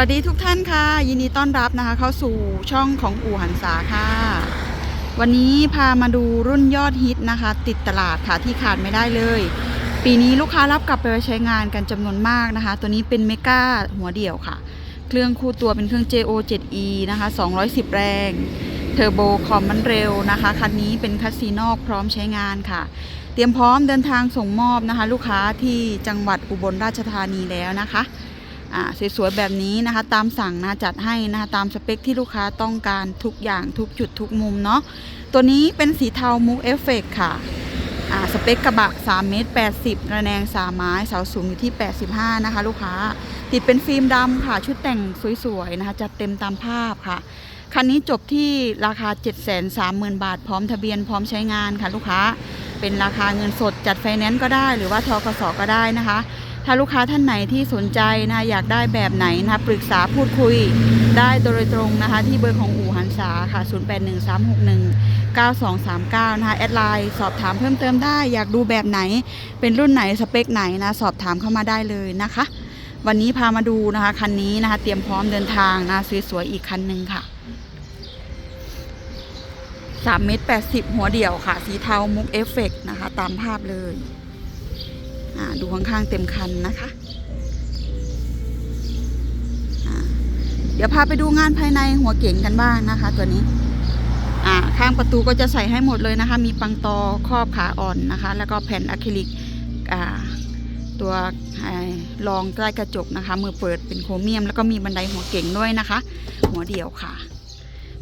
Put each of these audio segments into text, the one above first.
วัสดีทุกท่านค่ะ ยินดีต้อนรับนะคะ เข้าสู่ช่องของอู่หันษาค่ะ วันนี้พามาดูรุ่นยอดฮิตนะคะ ติดตลาดค่ะที่ขาดไม่ได้เลย ปีนี้ลูกค้ารับกลับไปใช้งานกันจำนวนมากนะคะ ตัวนี้เป็นเมกาหัวเดี่ยวค่ะ เครื่องคู่ตัวเป็นเครื่อง JO 7E นะคะ 210 แรงเทอร์โบคอมมันเร็วนะคะคันนี้เป็นคัสซีนอกพร้อมใช้งานค่ะ เตรียมพร้อมเดินทางส่งมอบนะคะ ลูกค้าที่จังหวัดอุบลราชธานีแล้วนะคะ สวยๆแบบนี้นะคะ ตามสั่งนะจัดให้นะคะตามสเปคที่ลูกค้าต้องการทุกอย่างทุกจุดทุกมุมเนาะตัวนี้เป็นสีเทามุกเอฟเฟกค่ะสเปคกระบะ 3 เมตร 80 ระแนง 3 ไม้เสาสูงอยู่ที่ 85 นะคะ ลูกค้า ติดเป็นฟิล์มดำค่ะ ชุดแต่งสวยๆ นะคะ จัดเต็มตามภาพค่ะ คันนี้จบที่ราคา 730,000 บาท พร้อมทะเบียนพร้อมใช้งานค่ะ ลูกค้า เป็นราคาเงินสดจัดไฟแนนซ์ก็ได้ หรือว่าทกสก็ได้นะคะ ถ้าลูกค้าท่านไหนที่สนใจนะอยากได้แบบไหนนะปรึกษาพูดคุยได้โดยตรงนะคะ ที่เบอร์ของอู่หันษาค่ะ 0813619239 นะคะแอดไลน์สอบถามเพิ่มเติมได้ อยากดูแบบไหน เป็นรุ่นไหนสเปคไหนนะสอบถามเข้ามาได้เลยนะคะ วันนี้พามาดูนะคะคันนี้นะคะ เตรียมพร้อมเดินทางนะสวยๆอีกคันหนึ่งค่ะ3เมตร80 หัวเดี่ยวค่ะ สีเทามุกเอฟเฟกต์นะคะ ตามภาพเลย ดูข้างๆเต็มคันนะคะเดี๋ยวพาไปดูงานภายในหัวเก๋งกันบ้างนะคะ ตัวนี้ข้างประตูก็จะใส่ให้หมดเลยนะคะ มีปังตอครอบขาอ่อนนะคะ แล้วก็แผ่นอะคริลิกตัวรองใต้กระจกนะคะ มือเปิดเป็นโครเมียม แล้วก็มีบันไดหัวเก๋งด้วยนะคะ หัวเดี่ยวค่ะ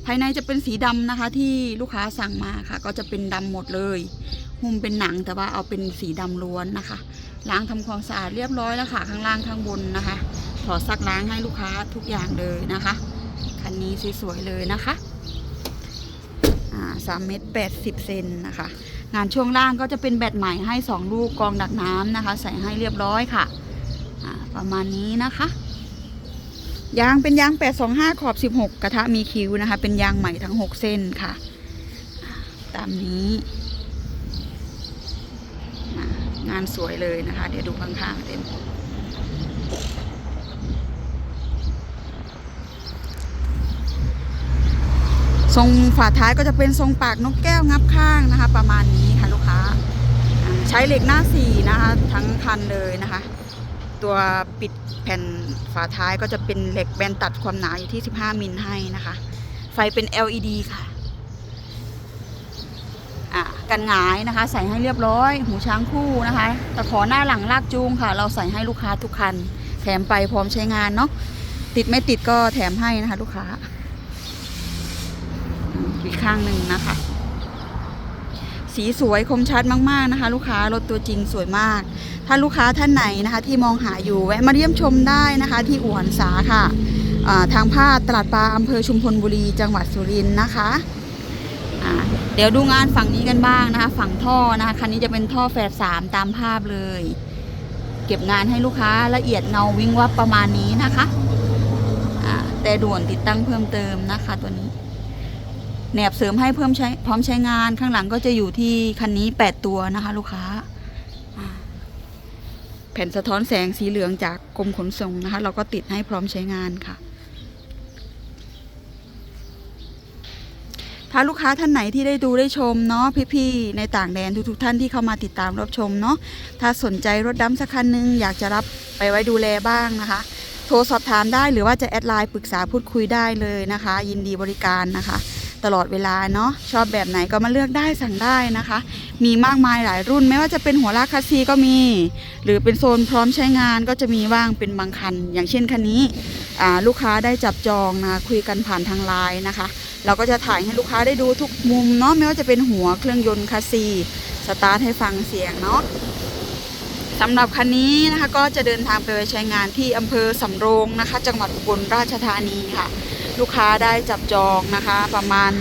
ภายในจะเป็นสีดำนะคะ ที่ลูกค้าสั่งมาค่ะ ก็จะเป็นดำหมดเลย หุ้มเป็นหนังแต่ว่าเอาเป็นสีดำล้วนนะคะ ล้างทำความสะอาดเรียบร้อยแล้วค่ะ ข้างล่างข้างบนนะคะ ถอดซักล้างให้ลูกค้าทุกอย่างเลยนะคะ คันนี้สวยๆเลยนะคะสามเมตรแปดสิบเซนนะคะ งานช่วงล่างก็จะเป็นแบตใหม่ให้สองลูกกองดักน้ำนะคะ ใส่ให้เรียบร้อยค่ะ ประมาณนี้นะคะยางเป็นยาง825ขอบ16กระทะมีคิ้วนะคะ เป็นยางใหม่ทั้ง6เส้นค่ะ ตามนี้ งานสวยเลยนะคะ เดี๋ยวดูข้างๆเต็มทรงฝาท้ายก็จะเป็นทรงปากนกแก้วงับข้างนะคะ ประมาณนี้ค่ะลูกค้า ใช้เหล็กหน้าสี่นะคะ ทั้งคันเลยนะคะ ตัวปิดแผ่นฝาท้ายก็จะเป็นเหล็กแบนตัดความหนาอยู่ที่ 15 มิลให้นะคะ ไฟเป็น LED ค่ะ กันหงายนะคะ ใส่ให้เรียบร้อย หูช้างคู่นะคะตะขอหน้าหลังลากจูงค่ะ เราใส่ให้ลูกค้าทุกคัน แถมไปพร้อมใช้งานเนาะติดไม่ติดก็แถมให้นะคะ ลูกค้าอีกข้างหนึ่งนะคะ สีสวยคมชัดมากๆนะคะ ลูกค้ารถตัวจริงสวยมาก ถ้าลูกค้าท่านไหนนะคะ ที่มองหาอยู่แวะมาเยี่ยมชมได้นะคะ ที่อู่หันษาค่ะทางภาคตลาดปลาอำเภอชุมพลบุรีจังหวัดสุรินทร์นะคะ เดี๋ยวดูงานฝั่งนี้กันบ้างนะคะ ฝั่งท่อนะคะคันนี้จะเป็นท่อแฝดสามตามภาพเลย เก็บงานให้ลูกค้าละเอียดเงาวิ่งวับประมาณนี้นะคะแต่ด่วนติดตั้งเพิ่มเติมนะคะ ตัวนี้แหนบเสริมให้เพิ่มใช้พร้อมใช้งานข้างหลังก็จะอยู่ที่คันนี้ 8 ตัวนะคะ ลูกค้า แผ่นสะท้อนแสงสีเหลืองจากกรมขนส่งนะคะ เราก็ติดให้พร้อมใช้งานค่ะ ถ้าลูกค้าท่านไหนที่ได้ดูได้ชมเนาะพี่ๆในต่างแดนทุกๆท่านที่เข้ามาติดตามรับชมเนาะถ้าสนใจรถดำสักคันหนึงอยากจะรับไปไว้ดูแลบ้างนะคะ โทรสอบถามได้หรือว่าจะแอดไลน์ปรึกษาพูดคุยได้เลยนะคะ ยินดีบริการนะคะ ตลอดเวลาเนาะชอบแบบไหนก็มาเลือกได้สั่งได้นะคะ มีมากมายหลายรุ่น ไม่ว่าจะเป็นหัวลากคัสซีก็มี หรือเป็นโซนพร้อมใช้งานก็จะมีว่างเป็นบางคัน อย่างเช่นคันนี้ลูกค้าได้จับจองนะคุยกันผ่านทางไลน์นะคะ เราก็จะถ่ายให้ลูกค้าได้ดูทุกมุมเนาะไม่ว่าจะเป็นหัวเครื่องยนต์คัสซีสตาร์ทให้ฟังเสียงเนาะสำหรับคันนี้นะคะก็จะเดินทางไปไว้ใช้งานที่อำเภอสำโรงนะคะ จังหวัดอุบลราชธานีค่ะ ลูกค้าได้จับจองนะคะ ประมาณ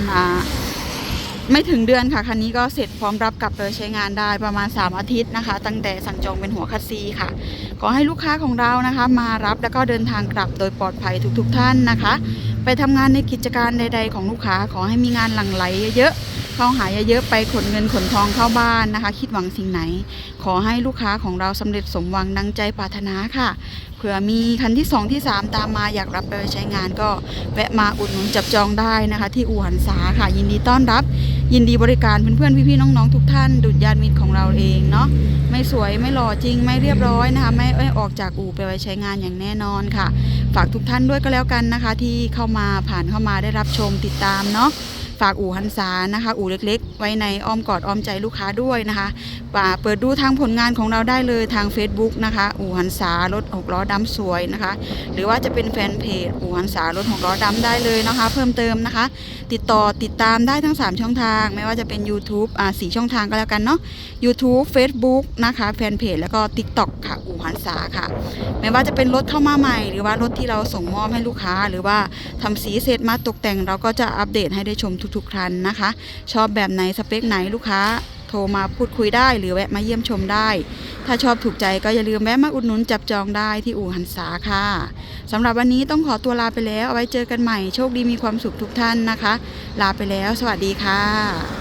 ไม่ถึงเดือนค่ะคันนี้ก็เสร็จพร้อมรับกลับไปใช้งานได้ประมาณ 3 อาทิตย์นะคะ ตั้งแต่สั่งจองเป็นหัวคัสซีค่ะ ขอให้ลูกค้าของเรานะคะ มารับแล้วก็เดินทางกลับโดยปลอดภัยทุกๆทท่านนะคะ ไปทำงานในกิจการใด ๆ ของลูกค้าขอให้มีงานหลั่งไหลเยอะๆเข้าหายเยอะๆไปขนเงินขนทองเข้าบ้านนะคะ คิดหวังสิ่งไหน ขอให้ลูกค้าของเราสำเร็จสมหวังดังใจปรารถนาค่ะ ผื่อมีคันที่สองที่สามตามมาอยากรับไปใช้งานก็แวะมาอุดหนุนจับจองได้นะคะ ที่อู่หันษาค่ะ ยินดีต้อนรับ ยินดีบริการเพื่อนๆพี่ๆน้องๆทุกท่าน ดุจญาติมิตรของเราเองเนาะไม่สวยไม่หล่อจริงไม่เรียบร้อยนะคะไม่ไม่ออกจากอู่ไปไว้ใช้งานอย่างแน่นอนค่ะ ฝากทุกท่านด้วยก็แล้วกันนะคะ ที่เข้ามาผ่านเข้ามาได้รับชมติดตามเนาะ ฝากอู่หันษานะคะ อู่เล็กๆ ไว้ในอ้อมกอดอ้อมใจลูกค้าด้วยนะคะป่าเปิดดูทางผลงานของเราได้เลยทาง Facebook นะคะ อู่หันษารถหกล้อดำสวยนะคะ หรือว่าจะเป็นแฟนเพจอู่หันษารถหกล้อดำได้เลยนะคะ เพิ่มเติมนะคะ ติดต่อติดตามได้ทั้ง 3 ช่องทาง ไม่ว่าจะเป็น YouTube อ่าสช่องทางก็แล้วกันเนาะ YouTube Facebook นะคะแฟนเพจแล้วก็ TikTok ค่ะอู่หันษาค่ะ ไม่ว่าจะเป็นรถเข้ามาใหม่ หรือว่ารถที่เราส่งมอบให้ลูกค้า หรือว่าทำสีเสร็จมาตกแต่งเราก็จะอัปเดตให้ได้ชมทุกทุกๆ ครั้งนะคะ ชอบแบบไหนสเปคไหนลูกค้าโทรมาพูดคุยได้หรือแวะมาเยี่ยมชมได้ ถ้าชอบถูกใจก็อย่าลืมแวะมาอุดหนุนจับจองได้ที่อู่หันษาค่ะสำหรับวันนี้ต้องขอตัวลาไปแล้ว เอาไว้เจอกันใหม่ โชคดีมีความสุขทุกท่านนะคะ ลาไปแล้ว สวัสดีค่ะ